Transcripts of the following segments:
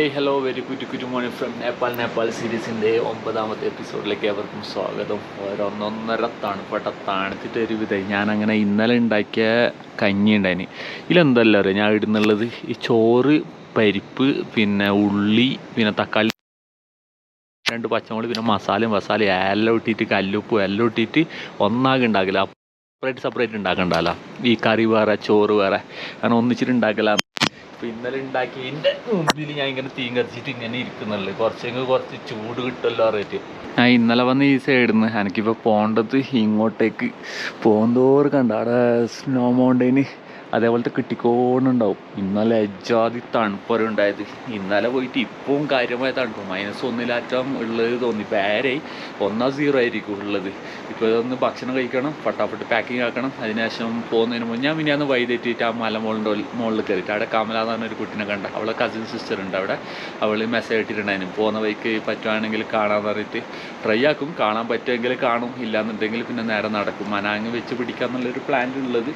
Hey hello very കുറ്റി good morning from Nepal Nepal സീരീസിന്റെ ഒമ്പതാമത്തെ എപ്പിസോഡിലേക്ക് അവർക്കും സ്വാഗതം. ഓരോന്നൊന്നര തണുപ്പട്ട തണുത്തിട്ട് ഒരു വിധം. ഞാനങ്ങനെ ഇന്നലെ ഉണ്ടാക്കിയ കഞ്ഞി ഉണ്ടായിന്. ഇതിലെന്തല്ല അറിയാം? ഞാൻ ഇടുന്നുള്ളത് ഈ ചോറ് പരിപ്പ് പിന്നെ ഉള്ളി പിന്നെ തക്കാളി രണ്ട് പച്ചമുളക് പിന്നെ മസാലയും മസാലയും എല്ലാം ഇട്ടിട്ട് കല്ലുപ്പും എല്ലാം ഇട്ടിട്ട് ഒന്നാകെ ഉണ്ടാക്കില്ല സെപ്പറേറ്റ് സെപ്പറേറ്റ് ഉണ്ടാക്കണ്ടല്ലോ. ഈ കറി വേറെ ചോറ് വേറെ. അങ്ങനെ ഒന്നിച്ചിട്ട് ഉണ്ടാക്കല. ഇപ്പൊ ഇന്നലെ ഉണ്ടാക്കിയതിന്റെ മുമ്പിൽ ഞാൻ ഇങ്ങനെ തീ കത്തിച്ചിട്ട് ഇങ്ങനെ ഇരിക്കുന്നുള്ളു. കുറച്ചെങ്കിൽ കുറച്ച് ചൂട് കിട്ടുമല്ലോ അറിയിട്ട് ഞാൻ ഇന്നലെ വന്ന് ഈ സൈഡിൽ നിന്ന് എനിക്കിപ്പോൾ പോകേണ്ടത് ഇങ്ങോട്ടേക്ക്. പോകുന്തോറും കണ്ട. അവിടെ സ്നോ മൗണ്ടൈന് അതേപോലത്തെ കിട്ടിക്കോണ്ടുണ്ടാവും ഇന്നലെ അജാതി തണുപ്പൊരു ഉണ്ടായത് ഇന്നലെ പോയിട്ട് ഇപ്പവും കാര്യമായ തണുപ്പ്. മൈനസ് ഒന്നിലാറ്റം ഉള്ളത് തോന്നി. പേരായി ഒന്നാ സീറോ ആയിരിക്കും ഉള്ളത്. ഇപ്പോൾ ഇതൊന്ന് ഭക്ഷണം കഴിക്കണം ഫട്ടാഫട്ട് പാക്കിംഗ് ആക്കണം. അതിനുശേഷം പോകുന്നതിന് മുന്നേ ഞാൻ പിന്നെ അന്ന് വൈകിട്ടെത്തിയിട്ട് ആ മല മോളിന്റെ മുകളിൽ കയറിയിട്ട്. അവിടെ കമല എന്ന് പറഞ്ഞൊരു കുട്ടീനെ കണ്ട. അവളെ കസിൻ സിസ്റ്റർ ഉണ്ട് അവിടെ. അവൾ മെസ്സേജ് ഇട്ടിട്ടുണ്ടായിരുന്നു. പോകുന്ന വഴിക്ക് പറ്റുവാണെങ്കിൽ കാണാൻ പറഞ്ഞിട്ട് ട്രൈ ആക്കും. കാണാൻ പറ്റുമെങ്കിൽ കാണും. ഇല്ലാന്നുണ്ടെങ്കിൽ പിന്നെ നേരെ നടക്കും. മനാങ്ങ് വെച്ച് പിടിക്കാന്നുള്ളൊരു പ്ലാൻ ഉള്ളത്.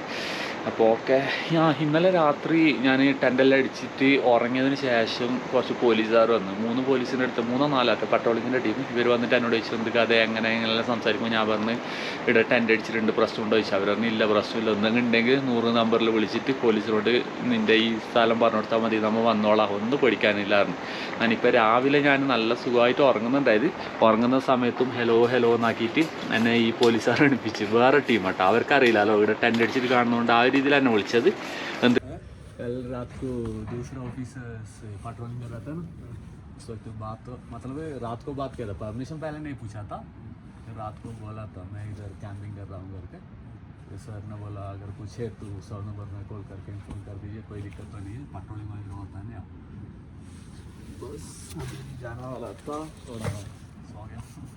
അപ്പോൾ ഓക്കെ ഞാൻ ഇന്നലെ രാത്രി ഞാൻ ടെന്റെല്ലാം അടിച്ചിട്ട് ഉറങ്ങിയതിന് ശേഷം കുറച്ച് പോലീസുകാർ വന്നു. മൂന്ന് പോലീസിന്റെ അടുത്ത് മൂന്നോ നാലാട്ടെ പട്രോളിങ്ങിന്റെ ടീം. ഇവർ വന്നിട്ട് എന്നോട് ചോദിച്ചു എന്ത് കഥ എങ്ങനെ എങ്ങനെയെല്ലാം സംസാരിക്കുമ്പോൾ ഞാൻ പറഞ്ഞ് ഇവിടെ ടെന്റ് അടിച്ചിട്ടുണ്ട് പ്രശ്നമുണ്ടോ ചോദിച്ചു. അവർ പറഞ്ഞു ഇല്ല പ്രശ്നമില്ല. എന്തെങ്കിലും ഉണ്ടെങ്കിൽ നൂറ് നമ്പറിൽ വിളിച്ചിട്ട് പോലീസിനോട് നിന്റെ ഈ സ്ഥലം പറഞ്ഞു കൊടുത്താൽ മതി. നമ്മൾ വന്നോളാം. ഒന്നും പേടിക്കാനില്ലായിരുന്നു ഞാനിപ്പോൾ രാവിലെ ഞാൻ നല്ല സുഖമായിട്ട് ഉറങ്ങുന്നുണ്ടായത്. ഉറങ്ങുന്ന സമയത്തും ഹലോ ഹലോ എന്നാക്കിയിട്ട് എന്നെ ഈ പോലീസുകാർ എണിപ്പിച്ച് വേറെ ടീമാട്ടോ. അവർക്കറിയില്ലല്ലോ ഇവിടെ ടെന്റ് അടിച്ചിട്ട് കാണുന്നതുകൊണ്ട് ആ രീതിയിൽ എന്നെ വിളിച്ചത് എന്ത് कल रात को दूसरा ऑफिसर से पेट्रोलिंग कर रहा था ना उस वक्त बात तो मतलब रात को बात किया था परमिशन पहले नहीं पूछा था फिर रात को बोला था मैं इधर कैंपिंग कर रहा हूँ करके तो सर ने बोला अगर कुछ है तो सौ नंबर में कॉल करके इन्फॉर्म कर दीजिए कोई दिक्कत तो नहीं है पेट्रोलिंग वगैरह होता है ना बस अभी जाना वाला था थोड़ा सो गया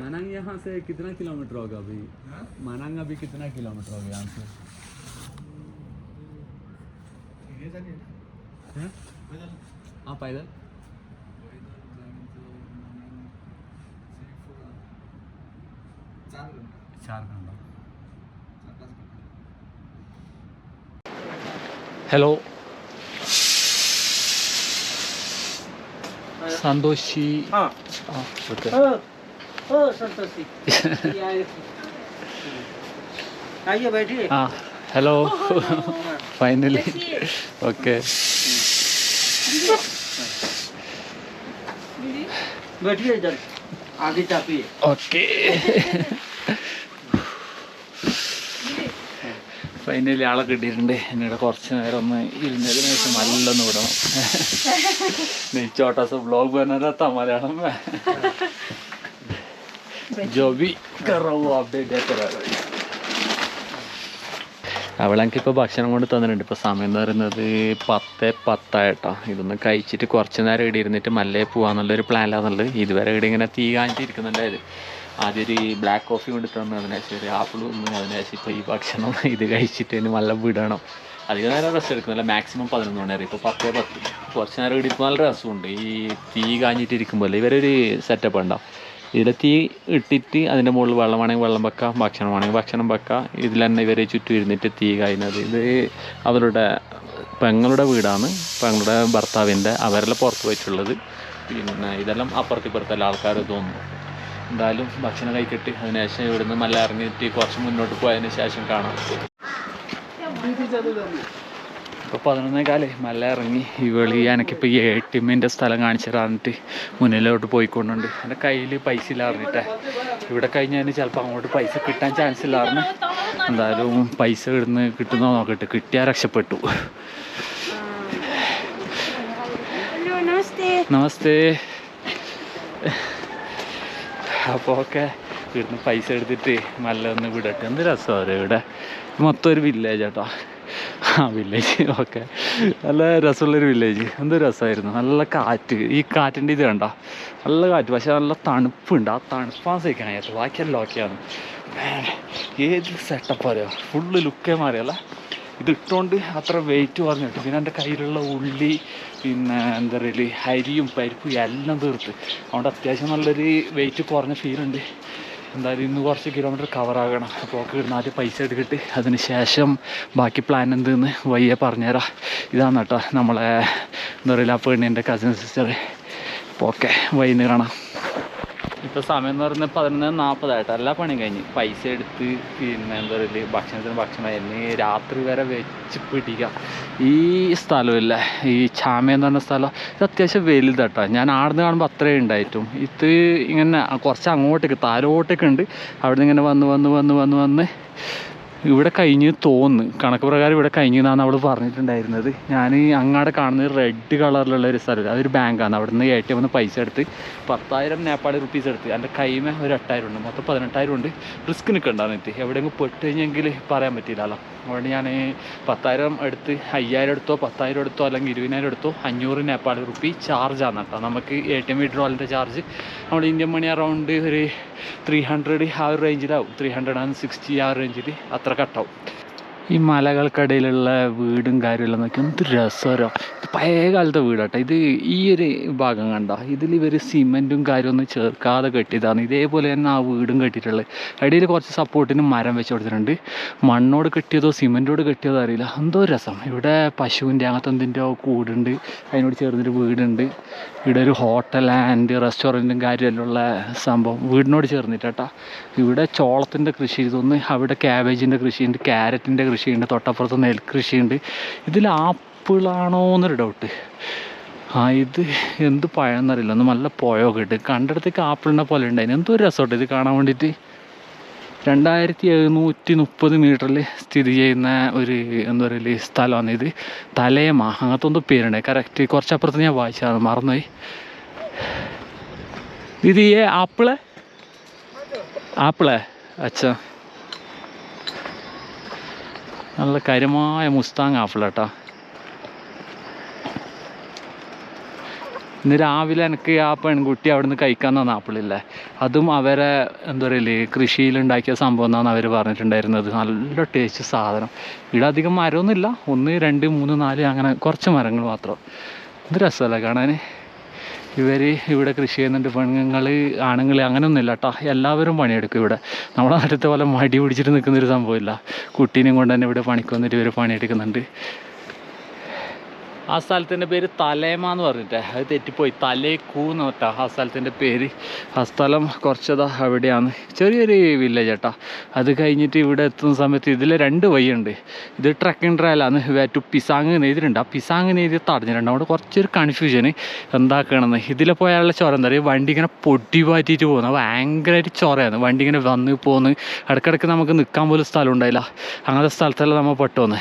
मनांग यहाँ से कितना किलोमीटर होगा अभी? मनांग अभी कितना किलोमीटर होगा यहाँ से? हैं? हाँ पैदल। चार घंटा। ഹലോ हाँ। हाँ, हाँ, संतोषी। आइए बैठिए। हाँ हेलो। Finally okay. बैठिए इधर आगे चापिए। ओके. ഫൈനലി ആളെ കിട്ടിയിട്ടുണ്ട്. എന്നിട്ട് കുറച്ച് നേരം ഒന്ന് ഇരുന്നതിന് ശേഷം നല്ലൊന്ന് വിടണം. നെയ്ച്ചോട്ടാസ് ബ്ലോഗ് പറഞ്ഞാത്ത മലയാളം. ജോബി കറവ് അപ്ഡേറ്റ് അവളെനിക്ക് ഇപ്പോൾ ഭക്ഷണം കൊണ്ട് തന്നിട്ടുണ്ട്. ഇപ്പോൾ സമയം എന്ന് പറയുന്നത് പത്ത് പത്തായിട്ടോ. ഇതൊന്ന് കഴിച്ചിട്ട് കുറച്ച് നേരം ഇടിയിരുന്നിട്ട് മല്ലേ പോകാന്നുള്ളൊരു പ്ലാനിലാണെന്നുള്ളത് ഇതുവരെ ഇടിങ്ങനെ ഇങ്ങനെ തീ കാണിച്ചിരിക്കുന്നുണ്ടായത് ആദ്യം ഒരു ബ്ലാക്ക് കോഫി കൊണ്ട് തന്നു അതിന് ശേഷം ഒരു ആപ്പിൾ തന്നു അതിന് ശേഷം ഇപ്പോൾ ഈ ഭക്ഷണം ഇത് കഴിച്ചിട്ട് ഇനി നല്ല വിടണം. അധികം നേരം റെസ്റ്റ് എടുക്കുന്നില്ല മാക്സിമം പതിനൊന്ന് മണി വരെ. ഇപ്പോൾ പത്തേ പത്ത്. കുറച്ച് നേരം ഇടിപ്പോൾ നല്ല രസമുണ്ട്. ഈ തീ കാഞ്ഞിട്ട് ഇരിക്കുമ്പോൾ ഇവരൊരു സെറ്റപ്പ് ഉണ്ടാവും. ഇതിൽ തീ ഇട്ടിട്ട് അതിന്റെ മുകളിൽ വെള്ളം വേണമെങ്കിൽ വെള്ളം വെക്കാം ഭക്ഷണം വേണമെങ്കിൽ ഭക്ഷണം വെക്കാം. ഇതിൽ തന്നെ ഇവരെ ചുറ്റും ഇരുന്നിട്ട് തീ കായുന്നത്. ഇത് അവരുടെ പെങ്ങളുടെ വീടാണ്. പെങ്ങളുടെ ഭർത്താവിന്റെ അവരെല്ലാം പുറത്ത് വെച്ചുള്ളത്. പിന്നെ ഇതെല്ലാം അപ്പുറത്തിപ്പുറത്തെല്ലാം ആൾക്കാർ തോന്നുന്നു. എന്തായാലും ഭക്ഷണം കഴിക്കട്ടെ. അതിനുശേഷം ഇവിടുന്ന് മല ഇറങ്ങിയിട്ട് കുറച്ച് മുന്നോട്ട് പോയതിന് ശേഷം കാണാം. ഇപ്പോൾ പതിനൊന്നേകാലേ മല ഇറങ്ങി ഇവളി എനിക്കിപ്പോൾ ഈ എ ടി എമ്മിന്റെ സ്ഥലം കാണിച്ചു തന്നിട്ട് മുന്നിലോട്ട് പോയിക്കൊണ്ടുണ്ട്. എന്റെ കയ്യിൽ പൈസ ഇല്ലാറിഞ്ഞിട്ടേ ഇവിടെ കഴിഞ്ഞാൽ ചിലപ്പോൾ അങ്ങോട്ട് പൈസ കിട്ടാൻ ചാൻസ് ഇല്ലാറിന് എന്തായാലും പൈസ ഇടുന്ന് കിട്ടുന്നോ നോക്കട്ടെ. കിട്ടിയാ രക്ഷപ്പെട്ടു. നമസ്തേ. നമസ്തേ. അപ്പോൾ ഒക്കെ ഇവിടുന്ന് പൈസ എടുത്തിട്ട് നല്ല ഒന്ന് വിടട്ടെ. എന്ത് രസമാണ് ഇവിടെ? മൊത്തം ഒരു വില്ലേജ് കേട്ടോ ആ വില്ലേജ് ഓക്കെ നല്ല രസമുള്ളൊരു വില്ലേജ് എന്ത് രസമായിരുന്നു. നല്ല കാറ്റ്. ഈ കാറ്റിന്റെ ഇത് കണ്ടോ? നല്ല കാറ്റ്. പക്ഷെ നല്ല തണുപ്പുണ്ട്. ആ തണുപ്പാൻ സഹിക്കാൻ കഴിയാത്ത ബാക്കിയെല്ലാം ഓക്കെയാണ് ഏത് സെറ്റപ്പ് അറിയാം ഫുള്ള് ലുക്കേ മാറിയല്ല ഇത് ഇട്ടുകൊണ്ട് അത്ര വെയിറ്റ് പറഞ്ഞിട്ട് പിന്നെ എന്റെ കയ്യിലുള്ള ഉള്ളി പിന്നെ എന്താ പറയുക അരിയും പരിപ്പും എല്ലാം തീർത്ത്. അതുകൊണ്ട് അത്യാവശ്യം നല്ലൊരു വെയിറ്റ് കുറഞ്ഞ ഫീലുണ്ട് എന്തായാലും ഇന്ന് കുറച്ച് കിലോമീറ്റർ കവറാകണം അപ്പോൾ ഒക്കെ ഇടുന്ന ആദ്യം പൈസ എടുത്തിട്ട് അതിന് ശേഷം ബാക്കി പ്ലാൻ എന്തെന്ന് വയ്യ പറഞ്ഞുതരാം ഇതാണ് കേട്ടോ നമ്മളെ എന്താ പറയുക ആ പെണ്ണിന്റെ കസിൻ സിസ്റ്റർ അപ്പോൾ ഓക്കെ വൈകുന്നേരം കാണാം. ഇപ്പോൾ സമയം എന്ന് പറയുന്നത് പതിനൊന്ന് നാൽപ്പതായിട്ട് എല്ലാ പണിയും കഴിഞ്ഞ്. പൈസ എടുത്ത് പിന്നെ എന്താ പറയുക ഭക്ഷണത്തിന് ഭക്ഷണം ഇനി രാത്രി വരെ വെച്ച് പിടിക്കുക ഈ സ്ഥലമില്ല? ഈ ചാമ എന്ന് പറഞ്ഞ സ്ഥലം ഇത് അത്യാവശ്യം വലുതാട്ടോ. ഞാൻ ആടുന്ന് കാണുമ്പോൾ അത്രയും ഉണ്ടായിട്ടും. ഇത് ഇങ്ങനെ കുറച്ച് അങ്ങോട്ടേക്ക് താരോട്ടേക്ക് ഉണ്ട്. അവിടെ നിന്ന് ഇങ്ങനെ വന്ന് വന്ന് വന്ന് വന്ന് വന്ന് ഇവിടെ കഴിഞ്ഞ് തോന്നുന്നു കണക്ക് പ്രകാരം ഇവിടെ കഴിഞ്ഞു എന്നാണ് അവൾ പറഞ്ഞിട്ടുണ്ടായിരുന്നത്. ഞാൻ അങ്ങാടെ കാണുന്ന റെഡ് കളറിലുള്ള ഒരു സ്ഥലം. അതൊരു ബാങ്കാണ് അവിടെ നിന്ന് എ ടി എമ്മിൽ പൈസ എടുത്ത് പത്തായിരം നേപ്പാളി റുപ്പീസ് എടുത്ത് എന്റെ കൈമ ഒരു എട്ടായിരം ഉണ്ട്. മൊത്തം പതിനെട്ടായിരം ഉണ്ട്. റിസ്ക് നിൽക്കണ്ടാന്നിട്ട് എവിടെയെങ്കിലും പെട്ട് കഴിഞ്ഞെങ്കിൽ പറയാൻ പറ്റില്ലല്ലോ അതുകൊണ്ട് ഞാൻ പത്തായിരം എടുത്ത് അയ്യായിരം എടുത്തോ പത്തായിരം എടുത്തോ അല്ലെങ്കിൽ ഇരുപതിനായിരം എടുത്തോ അഞ്ഞൂറ് നേപ്പാളി റുപ്പി ചാർജാണ് കേട്ടോ. നമുക്ക് എ ടി എം വിഡ്രോളിന്റെ ചാർജ് നമ്മൾ ഇന്ത്യൻ മണി അറൗണ്ട് ഒരു ത്രീ ഹൺഡ്രഡ് ആ ഒരു റേഞ്ചിലാവും ത്രീ ഹൺഡ്രഡ് ആൻഡ് സിക്സ്റ്റി ആ റേഞ്ചിൽ അത്ര കട്ടാവും. ഈ മലകൾക്കിടയിലുള്ള വീടും കാര്യമെല്ലാം നോക്കി എന്ത് രസമോ ഇത് പഴയ കാലത്തെ വീടാട്ടോ. ഇത് ഈ ഒരു ഭാഗം കണ്ട? ഇതിൽ ഇവർ സിമെന്റും കാര്യമൊന്നും ചേർക്കാതെ കെട്ടിയതാണ്. ഇതേപോലെ തന്നെ ആ വീടും കെട്ടിയിട്ടുള്ളത്. ഇടയിൽ കുറച്ച് സപ്പോർട്ടിന് മരം വെച്ച് കൊടുത്തിട്ടുണ്ട്. മണ്ണോട് കെട്ടിയതോ സിമെന്റോട് കെട്ടിയതോ അറിയില്ല. എന്തോ രസം. ഇവിടെ പശുവിന്റെ അങ്ങനത്തെ എന്തിന്റെയോ കൂടുണ്ട്. അതിനോട് ചേർന്നൊരു വീടുണ്ട്. ഇവിടെ ഒരു ഹോട്ടൽ ആൻഡ് റെസ്റ്റോറന്റും കാര്യമെല്ലാം സംഭവം. വീടിനോട് ചേർന്നിട്ടാ ഇവിടെ ചോളത്തിന്റെ കൃഷി ഇതൊന്ന് അവിടെ ക്യാബേജിന്റെ കൃഷിയുണ്ട് ക്യാരറ്റിന്റെ കൃഷിയുണ്ട് തൊട്ടപ്പുറത്ത് നെൽകൃഷിയുണ്ട് ഇതിൽ ആപ്പിളാണോ എന്നൊരു ഡൗട്ട് ആ ഇത് എന്ത് പഴമെന്നറിയില്ല. ഒന്ന് നല്ല പുഴയൊക്കെ ഇട്ട് കണ്ടിടത്തേക്ക് ആപ്പിളിനെ പോലെ ഉണ്ടായിരുന്നു എന്തോ രസമുണ്ട് ഇത് കാണാൻ വേണ്ടിയിട്ട്. രണ്ടായിരത്തി എഴുന്നൂറ്റി മുപ്പത് മീറ്ററിൽ സ്ഥിതി ചെയ്യുന്ന ഒരു എന്താ പറയുക സ്ഥലമാണ് ഇത്. തലേമ അങ്ങനത്തെ ഒന്നും പേരുണ്ട്. കറക്റ്റ് കുറച്ചപ്പുറത്ത് ഞാൻ വായിച്ചതാണ്. മറന്നുപോയി. ഇത് ഈ ആപ്പിൾ? ആപ്പിൾ. അച്ഛാ. നല്ല കരുമായ മുസ്താങ് ആപ്പിൾ കേട്ടോ ഇന്ന് രാവിലെ എനിക്ക് ആ പെൺകുട്ടി അവിടെ നിന്ന് കഴിക്കാൻ തന്ന ആപ്പിളില്ലേ? അതും അവരെ എന്താ പറയൽ കൃഷിയിലുണ്ടാക്കിയ സംഭവം എന്നാണ് അവർ പറഞ്ഞിട്ടുണ്ടായിരുന്നത്. നല്ല ടേസ്റ്റ് സാധനം. ഇവിടെ അധികം മരമൊന്നുമില്ല. ഒന്ന് രണ്ട് മൂന്ന് നാല് അങ്ങനെ കുറച്ച് മരങ്ങൾ മാത്രം. ഇത് രസമല്ലേ കാണാൻ ഇവർ ഇവിടെ കൃഷി ചെയ്യുന്നുണ്ട്. പെണ്ണുങ്ങൾ ആണുങ്ങൾ അങ്ങനെയൊന്നുമില്ല കേട്ടോ എല്ലാവരും പണിയെടുക്കും ഇവിടെ. നമ്മുടെ നാട്ടിലത്തെ പോലെ മടി പിടിച്ചിട്ട് നിൽക്കുന്നൊരു സംഭവമില്ല. കുട്ടീനെയും കൊണ്ട് തന്നെ ഇവിടെ പണിക്ക് വന്നിട്ട് ഇവർ പണിയെടുക്കുന്നുണ്ട്. ആ സ്ഥലത്തിന്റെ പേര് തലേമ എന്ന് പറഞ്ഞിട്ടേ. അത് തെറ്റിപ്പോയി. തലേക്കൂ എന്ന് പറഞ്ഞാൽ ആ സ്ഥലത്തിന്റെ പേര്. ആ സ്ഥലം കുറച്ചതാ അവിടെയാണ്. ചെറിയൊരു വില്ലേജ് ഏട്ടാ അത് കഴിഞ്ഞിട്ട് ഇവിടെ എത്തുന്ന സമയത്ത് ഇതിൽ രണ്ട് വഴിയുണ്ട്. ഇത് ട്രക്കിംഗ് ട്രയലാണ് വേറ്റു പിസാങ് നെയ്തിട്ടുണ്ട് ആ പിസാങ് നെയ്തി തടഞ്ഞിട്ടുണ്ട്. അവിടെ കുറച്ചൊരു കൺഫ്യൂഷൻ എന്താക്കണമെന്ന് ഇതിൽ പോയാലുള്ള ചോര എന്താ പറയുക വണ്ടി ഇങ്ങനെ പൊട്ടി പാറ്റിയിട്ട് പോകുന്നു. ഭയങ്കരമായിട്ട് ചോരയാണ്. വണ്ടി ഇങ്ങനെ വന്ന് പോന്ന് ഇടയ്ക്കിടയ്ക്ക് നമുക്ക് നിൽക്കാൻ പോലും സ്ഥലം ഉണ്ടായില്ല. അങ്ങനത്തെ സ്ഥലത്തെല്ലാം നമ്മൾ പെട്ടുവന്ന്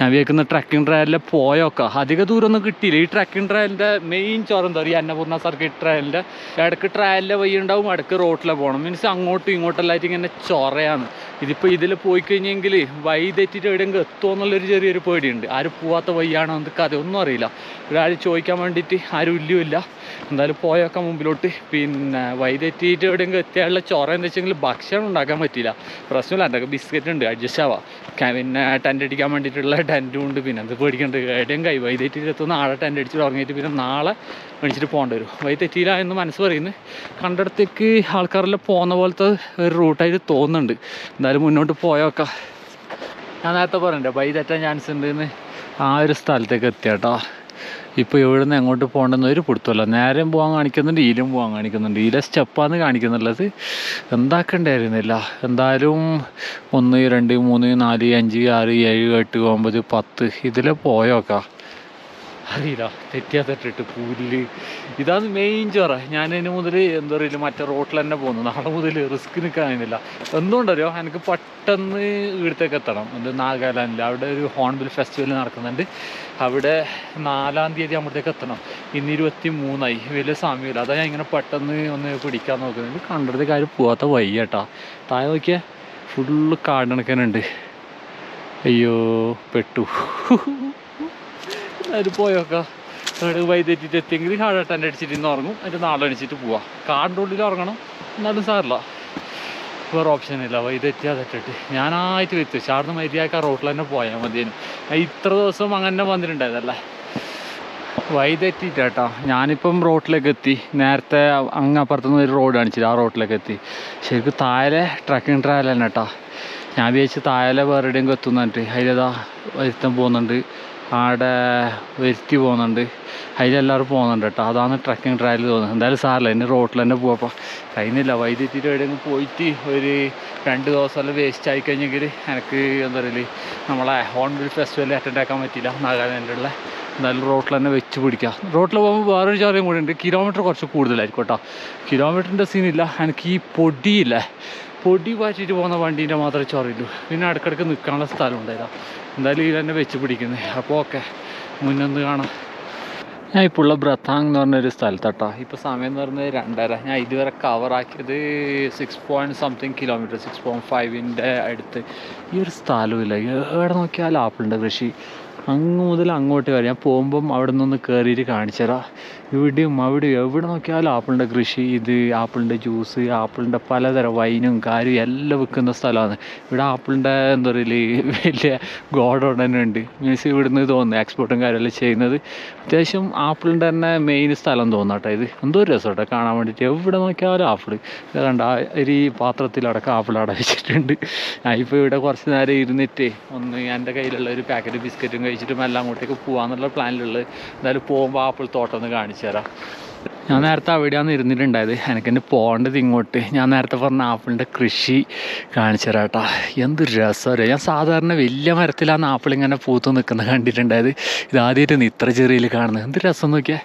ഞാൻ വിചാരിക്കുന്ന ട്രക്കിംഗ് ട്രയലിൽ പോയൊക്കെ. അധിക ദൂരമൊന്നും കിട്ടിയില്ല. ഈ ട്രക്കിംഗ് ട്രയലിന്റെ മെയിൻ ചോരം എന്താ? പറയുക അന്നപൂർണ സർക്കിട്ട് ട്രയലിന്റെ ഇടയ്ക്ക് ട്രയലിലെ വഴി ഉണ്ടാവും ഇടയ്ക്ക് റോട്ടിലെ പോകണം മീൻസ് അങ്ങോട്ടും ഇങ്ങോട്ടെല്ലായിട്ട് ഇങ്ങനെ ചൊറയാണ്. ഇതിപ്പോൾ ഇതിൽ പോയി കഴിഞ്ഞെങ്കിൽ വഴി തെറ്റിട്ട് എവിടെയെങ്കിലും എത്തുമോ എന്നുള്ളൊരു ചെറിയൊരു പേടിയുണ്ട്. ആരും പോവാത്ത വഴിയാണോ എന്ത് കഥ ഒന്നും അറിയില്ല. ഒരാൾ ചോദിക്കാൻ വേണ്ടിയിട്ട് ആരും ഇല്ലയുമില്ല എന്തായാലും പോയൊക്കെ മുമ്പിലോട്ട്. പിന്നെ വഴി തെറ്റിയിട്ട് എവിടെയെങ്കിലും എത്തിയാലുള്ള ചൊറ എന്ന് വെച്ചെങ്കിൽ ഭക്ഷണം ഉണ്ടാക്കാൻ പറ്റില്ല പ്രശ്നമില്ല എന്റെ ബിസ്ക്കറ്റ് ഉണ്ട് അഡ്ജസ്റ്റ് ആവാം. പിന്നെ ടെന്റ് അടിക്കാൻ വേണ്ടിയിട്ടുള്ള ടെന്റും ഉണ്ട് പിന്നെ അത് പേടിക്കേണ്ടത് എവിടെയും കൈ വഴി തെറ്റിയിട്ട് എത്തുന്ന ആളെ ടെന്റ് അടിച്ച് തുടങ്ങിയിട്ട് പിന്നെ നാളെ മേടിച്ചിട്ട് പോകേണ്ടി വരും. വഴി തെറ്റിയില്ല എന്ന് മനസ്സ് പറയുന്നു കണ്ടിടത്തേക്ക് ആൾക്കാരെല്ലാം പോകുന്ന പോലത്തെ ഒരു റൂട്ടായിട്ട് തോന്നുന്നുണ്ട്. എന്തായാലും മുന്നോട്ട് പോയൊക്കെ. ഞാൻ നേരത്തെ പറഞ്ഞിട്ടുണ്ട് വഴി തെറ്റാൻ ചാൻസ് ഉണ്ടെന്ന് ആ ഒരു സ്ഥലത്തേക്ക് എത്തിയാട്ടോ. ഇപ്പോൾ ഇവിടുന്ന് എങ്ങോട്ട് പോകേണ്ടെന്ന് ഒരു പിടുത്തമല്ല. നേരം പോകാൻ കാണിക്കുന്നുണ്ട് ഈലും പോകാൻ കാണിക്കുന്നുണ്ട്. ഈലെ സ്റ്റെപ്പാന്ന് കാണിക്കുന്നുള്ളത് എന്താക്കണ്ടായിരുന്നില്ല എന്തായാലും ഒന്ന് രണ്ട് മൂന്ന് നാല് അഞ്ച് ആറ് ഏഴ് എട്ട് ഒമ്പത് പത്ത് ഇതിലെ പോയോക്കാം. അറിയില്ല. തെറ്റിയാത്തട്ടിട്ട് പുല്ല്. ഇതാണ് മെയിൻ ചോറ. ഞാൻ അതിന് മുതൽ എന്താ പറയുക മറ്റേ റോട്ടിൽ തന്നെ പോകുന്നു. നാളെ മുതൽ റിസ്ക് നിൽക്കാനില്ല എന്തുകൊണ്ടറിയോ? എനിക്ക് പെട്ടെന്ന് ഇവിടത്തേക്ക് എത്തണം. എന്ത് നാഗാലാൻഡിൽ അവിടെ ഒരു ഹോൺബിൽ ഫെസ്റ്റിവൽ നടക്കുന്നുണ്ട്. അവിടെ നാലാം തീയതി അവിടത്തേക്ക് എത്തണം. ഇന്ന് ഇരുപത്തി മൂന്നായി വലിയ സമയമില്ല. അതാ ഞാൻ ഇങ്ങനെ പെട്ടെന്ന് ഒന്ന് പിടിക്കാൻ നോക്കുന്നുണ്ട് കണ്ടത് കാര്യം പോവാത്ത വയ്യേട്ടാ താഴെ നോക്കിയാൽ ഫുള്ള് കാടണക്കനുണ്ട് അയ്യോ പെട്ടു. അത് പോയോക്കാം. അവിടെ വൈദ്യുതി എത്തിയെങ്കിൽ അവിടെ ടെന്റ് അടിച്ചിട്ട് ഇന്ന് ഉറങ്ങും. അതിന്റെ നാളെ അടിച്ചിട്ട് പോവാം. കാടിന്റെ ഉള്ളിൽ ഉറങ്ങണം. എന്നാലും സാറില്ല വേറെ ഓപ്ഷൻ ഇല്ല. വൈദ്യുതി അതിട്ടിട്ട് ഞാനായിട്ട് വെച്ചു. ചാടുന്ന മര്യാദയ്ക്ക് ആ റോട്ടിൽ തന്നെ പോയാൽ മതിയേനു. ഇത്ര ദിവസം അങ്ങനെ വന്നിട്ടുണ്ടായതല്ലേ കേട്ടോ ഞാനിപ്പം റോട്ടിലേക്ക് എത്തി. നേരത്തെ അങ്ങ് അപ്പുറത്തുനിന്ന് ഒരു റോഡ് കാണിച്ചില്ല? ആ റോട്ടിലേക്ക് എത്തി. ശരിക്കും താഴെ ട്രക്കിംഗ് ട്രാവൽ തന്നെ കേട്ടോ ഞാൻ വിചാരിച്ച് താഴെ വേറെ എവിടെയെങ്കിലും എത്തുന്നുണ്ട് അതിലേതാ വരുത്തം പോകുന്നുണ്ട്. ആടെ വരുത്തി പോകുന്നുണ്ട്. അതിലെല്ലാവരും പോകുന്നുണ്ട് കേട്ടോ. അതാണ് ട്രക്കിംഗ് ട്രയൽ തോന്നുന്നത് എന്തായാലും സാറില്ല ഇനി റോട്ടിൽ തന്നെ പോകപ്പോൾ കഴിഞ്ഞില്ല വൈദ്യുതിയുടെ എവിടെയെങ്കിലും പോയിട്ട് ഒരു രണ്ട് ദിവസമെല്ലാം വേസ്റ്റ് ആയി കഴിഞ്ഞെങ്കിൽ എനിക്ക് എന്താ പറയുക നമ്മളെ ഹോൺബിൽ ഫെസ്റ്റിവൽ അറ്റൻഡ് ആക്കാൻ പറ്റിയില്ല. നാഗാലാൻഡിലുള്ള എന്തായാലും റോട്ടിൽ തന്നെ വെച്ച് പിടിക്കുക റോട്ടിൽ പോകുമ്പോൾ വേറൊരു ചാറിയും കൂടി ഉണ്ട്. കിലോമീറ്റർ കുറച്ച് കൂടുതലായിരിക്കും കേട്ടോ. കിലോമീറ്ററിന്റെ സീനില്ല എനിക്ക് ഈ പൊടിയില്ലേ. പൊടി പാറ്റിട്ട് പോകുന്ന വണ്ടീന്റെ മാത്രമേ ചൊറിയുള്ളൂ പിന്നെ ഇടയ്ക്കിടയ്ക്ക് നിൽക്കാനുള്ള സ്ഥലം ഉണ്ടായില്ല എന്തായാലും ഇതിൽ തന്നെ വെച്ച് പിടിക്കുന്നത് അപ്പോൾ ഓക്കെ മുന്നൊന്ന് കാണാം. ഞാൻ ഇപ്പോൾ ഉള്ള ബ്രത്താങ് എന്ന് പറഞ്ഞൊരു സ്ഥലത്തട്ടോ. ഇപ്പോൾ സമയം എന്ന് പറഞ്ഞത് രണ്ടര. ഞാൻ ഇതുവരെ കവറാക്കിയത് six point something kilometre six point ഫൈവിന്റെ അടുത്ത്. ഈ ഒരു സ്ഥലമില്ല എവിടെ നോക്കിയാൽ ആപ്പിളിന്റെ കൃഷി. അങ്ങ് മുതൽ അങ്ങോട്ട് വരെ. ഞാൻ പോകുമ്പം അവിടെ നിന്നൊന്ന് കയറിയിട്ട് കാണിച്ചു തരാം ഇവിടെയും അവിടെയും എവിടെ നോക്കിയാലും ആപ്പിളിന്റെ കൃഷി ഇത് ആപ്പിളിന്റെ ജ്യൂസ് ആപ്പിളിന്റെ പലതരം വൈനും കാര്യവും എല്ലാം വിൽക്കുന്ന സ്ഥലമാണ്. ഇവിടെ ആപ്പിളിന്റെ എന്താ പറയുക വലിയ ഗോഡൗൺ തന്നെ ഉണ്ട്. മീൻസ് ഇവിടുന്ന് തോന്നുന്നു എക്സ്പോർട്ടും കാര്യമെല്ലാം ചെയ്യുന്നത്. അത്യാവശ്യം ആപ്പിളിന്റെ തന്നെ മെയിൻ സ്ഥലം തോന്നാട്ടോ ഇത്. എന്തോ ഒരു രസം കാണാൻ വേണ്ടിയിട്ട്. എവിടെ നോക്കിയാലും ആപ്പിൾ കണ്ട ഒരു പാത്രത്തിലടക്കം ആപ്പിൾ അവിടെ വെച്ചിട്ടുണ്ട്. ഞാൻ ഇപ്പോൾ ഇവിടെ കുറച്ച് നേരം ഇരുന്നിട്ട് ഒന്ന് എന്റെ കയ്യിലുള്ള ഒരു പാക്കറ്റ് ബിസ്ക്കറ്റും കഴിച്ചിട്ടും എല്ലാം അങ്ങോട്ടേക്ക് പോകാന്നുള്ള പ്ലാനിലുള്ളത് എന്തായാലും പോകുമ്പോൾ ആപ്പിൾ തോട്ടം ഒന്ന് കാണിച്ചു തരാം ഞാൻ നേരത്തെ അവിടെയാണ് ഇരുന്നിട്ടുണ്ടായത്. എനിക്ക് എന്നെ പോകേണ്ടത് ഇങ്ങോട്ട്. ഞാൻ നേരത്തെ പറഞ്ഞ ആപ്പിളിന്റെ കൃഷി കാണിച്ചു തരാട്ടാ എന്ത് രസമല്ലേ ഞാൻ സാധാരണ വലിയ മരത്തിലാണ് ആപ്പിൾ ഇങ്ങനെ പൂത്ത് നിൽക്കുന്നത് കണ്ടിട്ടുണ്ടായത്. ഇതാദ്യമായിട്ട് ഇത്ര ചെറിയയിൽ കാണുന്നത്. എന്ത് രസം നോക്കിയാൽ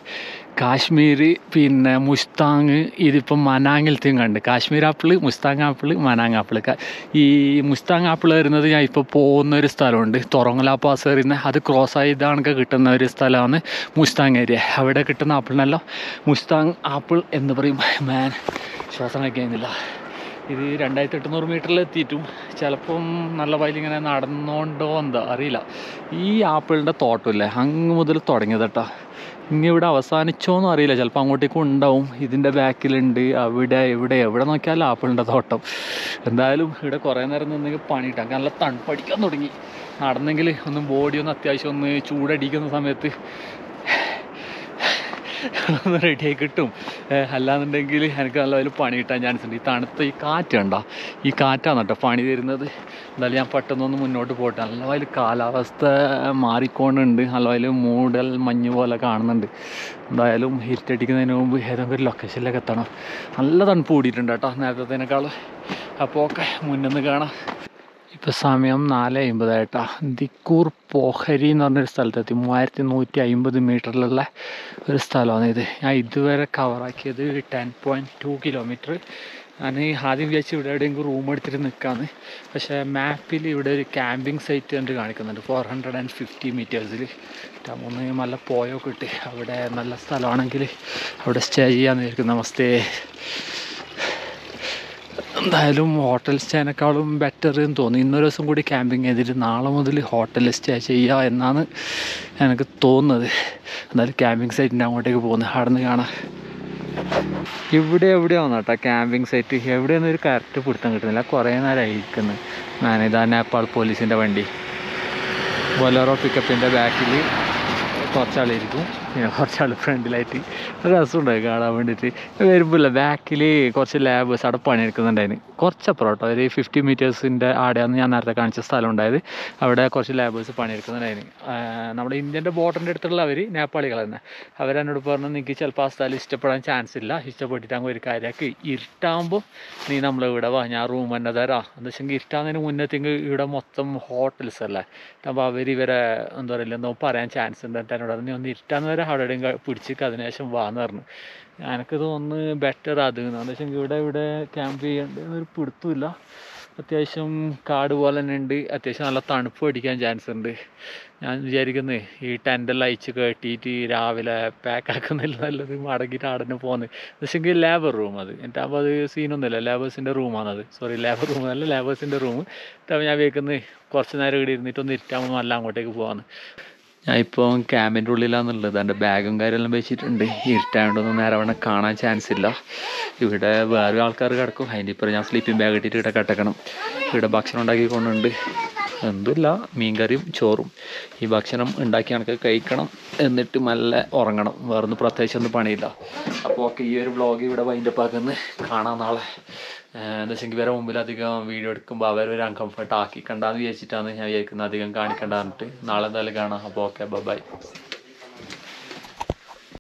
കാശ്മീർ പിന്നെ മുസ്താങ് ഇതിപ്പം മനാങ്ങിലത്തെയും കണ്ട്. Kashmir apple Mustang apple Manang apple. ഈ മുസ്താങ് ആപ്പിൾ വരുന്നത് ഞാൻ ഇപ്പോൾ പോകുന്ന ഒരു സ്ഥലമുണ്ട്. തൊറങ്ങല പാസ് വരുന്ന അത് ക്രോസ് ആയതാണൊക്കെ കിട്ടുന്ന ഒരു സ്ഥലമാണ് മുസ്താങ് ഏരിയ. അവിടെ കിട്ടുന്ന ആപ്പിളിനെല്ലാം മുസ്താങ് ആപ്പിൾ എന്ന് പറയും. മാൻ ശ്വാസം കഴിക്കുന്നില്ല ഇത് രണ്ടായിരത്തി എട്ടുന്നൂറ് മീറ്ററിൽ എത്തിയിട്ടും ചിലപ്പം നല്ല വയലിൽ ഇങ്ങനെ നടന്നുകൊണ്ടോ എന്താ അറിയില്ല. ഈ ആപ്പിളിന്റെ തോട്ടമില്ലേ അങ്ങ് മുതൽ തുടങ്ങിയത് കേട്ടോ ഇനി ഇവിടെ അവസാനിച്ചോന്നും അറിയില്ല. ചിലപ്പോൾ അങ്ങോട്ടേക്കും ഉണ്ടാവും. ഇതിന്റെ ബാക്കിലുണ്ട്. അവിടെ ഇവിടെ. എവിടെ നോക്കിയാലും ആപ്പിളിന്റെ തോട്ടം. എന്തായാലും ഇവിടെ കുറേ നേരം നിന്നെങ്കിൽ പണി കിട്ടാം നല്ല തണുപ്പടിക്കാൻ തുടങ്ങി. നടന്നെങ്കിൽ ഒന്ന് ബോഡി ഒന്ന് അത്യാവശ്യം ഒന്ന് ചൂടടിക്കുന്ന സമയത്ത് ഒന്ന് റെഡിയായി കിട്ടും. അല്ലാന്നുണ്ടെങ്കിൽ എനിക്ക് നല്ല വലിയ പണി കിട്ടാൻ ചാൻസ് ഉണ്ട്. ഈ തണുത്ത ഈ കാറ്റ് കണ്ടോ? ഈ കാറ്റാണ് കേട്ടോ പണി തരുന്നത്. എന്തായാലും ഞാൻ പെട്ടെന്നൊന്ന് മുന്നോട്ട് പോട്ടെ. നല്ല വലിയ കാലാവസ്ഥ മാറിക്കൊണ്ടുണ്ട് നല്ല വലിയ മൂടൽ മഞ്ഞ് പോലെ കാണുന്നുണ്ട്. എന്തായാലും ഹിറ്റടിക്കുന്നതിന് മുമ്പ് ഏതെങ്കിലും ഒരു ലൊക്കേഷനിലേക്ക് എത്തണം. നല്ല തണുപ്പ് കൂടിയിട്ടുണ്ട് കേട്ടോ നേരത്തേനേക്കാൾ അപ്പോൾ ഓക്കെ മുന്നിൽ കാണാം. ഇപ്പോൾ സമയം നാല് അമ്പതായിട്ടാ. ദിക്കൂർ പോഹരി എന്ന് പറഞ്ഞൊരു സ്ഥലത്തെത്തി. മൂവായിരത്തി നൂറ്റി അമ്പത് മീറ്ററിലുള്ള ഒരു സ്ഥലമാണ് ഇത്. ഞാൻ ഇതുവരെ കവറാക്കിയത് ടെൻ പോയിന്റ് ടു കിലോമീറ്റർ ഞാൻ ആദ്യം വിചാരിച്ച് ഇവിടെ എവിടെയെങ്കിലും റൂം എടുത്തിട്ട് നിൽക്കാമെന്ന് പക്ഷേ മാപ്പിൽ ഇവിടെ ഒരു ക്യാമ്പിംഗ് സൈറ്റ് കണ്ട് കാണിക്കുന്നുണ്ട്. ഫോർ ഹൺഡ്രഡ് ആൻഡ് ഫിഫ്റ്റി മീറ്റേഴ്സിൽ മൂന്ന് നല്ല പോയോ കിട്ടി അവിടെ നല്ല സ്ഥലമാണെങ്കിൽ അവിടെ സ്റ്റേ ചെയ്യാമെന്ന് വിചാരിക്കും നമസ്തേ. എന്തായാലും ഹോട്ടൽ സ്റ്റേനേക്കാളും ബെറ്റർ എന്ന് തോന്നി. ഇന്നൊരു ദിവസം കൂടി ക്യാമ്പിങ് ചെയ്തിട്ട് നാളെ മുതൽ ഹോട്ടൽ സ്റ്റേ ചെയ്യുക എന്നാണ് എനിക്ക് തോന്നുന്നത്. എന്തായാലും ക്യാമ്പിങ് സൈറ്റിന്റെ അങ്ങോട്ടേക്ക് പോകുന്നത് അവിടെ നിന്ന് കാണാം. ഇവിടെ എവിടെയാണ് കേട്ടോ ക്യാമ്പിംഗ് സൈറ്റ് എവിടെയൊന്നും ഒരു കറക്റ്റ് പിടുത്തം കിട്ടുന്നില്ല. കുറേ നേരമായി ഇരിക്കുന്നത് ഞാനിതാ നേപ്പാൾ പോലീസിന്റെ വണ്ടി. ബൊലറോ പിക്കപ്പിന്റെ ബാക്കിൽ കുറച്ചാളിരിക്കും പിന്നെ കുറച്ചാൾ ഫ്രണ്ടിലായിട്ട്. രസമുണ്ടായി കാണാൻ വേണ്ടിയിട്ട്. വരുമ്പോൾ ബാക്കിൽ കുറച്ച് ലാബേഴ്സ് അവിടെ പണിയെടുക്കുന്നുണ്ടായിരുന്നു. കുറച്ചപ്പുറം ഒരു ഫിഫ്റ്റി മീറ്റേഴ്സിന്റെ ആടെയാണ് ഞാൻ നേരത്തെ കാണിച്ച സ്ഥലം ഉണ്ടായത് അവിടെ കുറച്ച് ലാബേഴ്സ് പണിയെടുക്കുന്നുണ്ടായിരുന്നു. നമ്മുടെ ഇന്ത്യന്റെ ബോർഡറിന്റെ അടുത്തുള്ള അവർ നേപ്പാളികൾ തന്നെ. അവരെന്നോട് പറഞ്ഞു നിങ്ങൾക്ക് ചിലപ്പോൾ ആ സ്ഥലം ഇഷ്ടപ്പെടാൻ ചാൻസ് ഇല്ല. ഇഷ്ടപ്പെട്ടിട്ട് അങ്ങ് ഒരു കാര്യമാക്കി ഇരുട്ടാകുമ്പോൾ നീ നമ്മളെ ഇവിടെ വാ. ഞാൻ റൂം തന്നെ തരാം. എന്താ വെച്ചെങ്കിൽ ഇരുട്ടാകുന്നതിന് മുന്നത്തേക്ക് ഇവിടെ മൊത്തം ഹോട്ടൽസ് അല്ലേ? അപ്പോൾ അവർ ഇവരെ എന്താ പറയുക എന്തോ പറയാൻ ചാൻസ് ഉണ്ട്. എന്നോട് നീ ഒന്ന് ഇരുട്ടാന്ന് വരെ അവിടെ എവിടെയും പിടിച്ചിട്ട് അതിനുശേഷം വാന്ന് പറഞ്ഞു. എനിക്ക് തോന്നുന്നു ബെറ്റർ അത് എന്താ വെച്ചെങ്കിൽ ഇവിടെ ഇവിടെ ക്യാമ്പ് ചെയ്യേണ്ട ഒരു പിടുത്തമില്ല അത്യാവശ്യം കാട് പോലെ തന്നെ ഉണ്ട്. അത്യാവശ്യം നല്ല തണുപ്പ് അടിക്കാൻ ചാൻസ് ഉണ്ട്. ഞാൻ വിചാരിക്കുന്നത് ഈ ടെന്റെല്ലാം അയച്ച് കെട്ടിയിട്ട് രാവിലെ പാക്ക് ആക്കുന്നില്ല നല്ലത് മടങ്ങിയിട്ട് തന്നെ പോകുന്നത് പക്ഷെങ്കിൽ ലേബർ റൂം അത്. എന്നിട്ടാകുമ്പോൾ അത് സീനൊന്നുമില്ല ലേബേഴ്സിന്റെ റൂമാണത് സോറി ലേബർ റൂം അല്ല ലേബേഴ്സിന്റെ റൂം അപ്പോൾ ഞാൻ വെക്കുന്നത് കുറച്ച് നേരം ഇവിടെ ഇരുന്നിട്ട് ഒന്ന് ഇരിട്ടാകുമ്പോൾ നല്ല അങ്ങോട്ടേക്ക് പോകാമെന്ന് ഞാൻ ഇപ്പോൾ ക്യാമ്പിന്റെ ഉള്ളിലാണെന്നുള്ളത് എന്റെ ബാഗും കാര്യമെല്ലാം വെച്ചിട്ടുണ്ട്. ഇരുട്ടായതുകൊണ്ടൊന്നും നേരെ കാണാൻ ചാൻസ് ഇല്ല. ഇവിടെ വേറെ ആൾക്കാർ കിടക്കും. അതിന്റെ ഇപ്പുറം ഞാൻ സ്ലീപ്പിംഗ് ബാഗ് ഇട്ടിട്ട് ഇവിടെ കിടക്കണം ഇവിടെ ഭക്ഷണം ഉണ്ടാക്കി കൊണ്ടുണ്ട് എന്തുമില്ല. മീൻകറിയും ചോറും. ഈ ഭക്ഷണം ഉണ്ടാക്കി കണക്ക് കഴിക്കണം. എന്നിട്ട് നല്ല ഉറങ്ങണം. വേറൊന്നും പ്രത്യേകിച്ച് ഒന്നും പണിയില്ല. അപ്പോൾ ഓക്കെ ഈ ഒരു വ്ളോഗ് ഇവിടെ വൈൻഡപ്പ് ആക്കുന്നത് കാണാം നാളെ. എന്താ വെച്ചെങ്കിൽ വേറെ മുമ്പിൽ അധികം വീഡിയോ എടുക്കുമ്പോൾ അവർ ഒരു അൺകംഫർട്ട് ആക്കി കണ്ടാന്ന് വിചാരിച്ചിട്ടാണ് ഞാൻ വിചാരിക്കുന്നത് അധികം കാണിക്കണ്ട പറഞ്ഞിട്ട്. നാളെ എന്തായാലും കാണാം. അപ്പോൾ ഓക്കെ ബൈ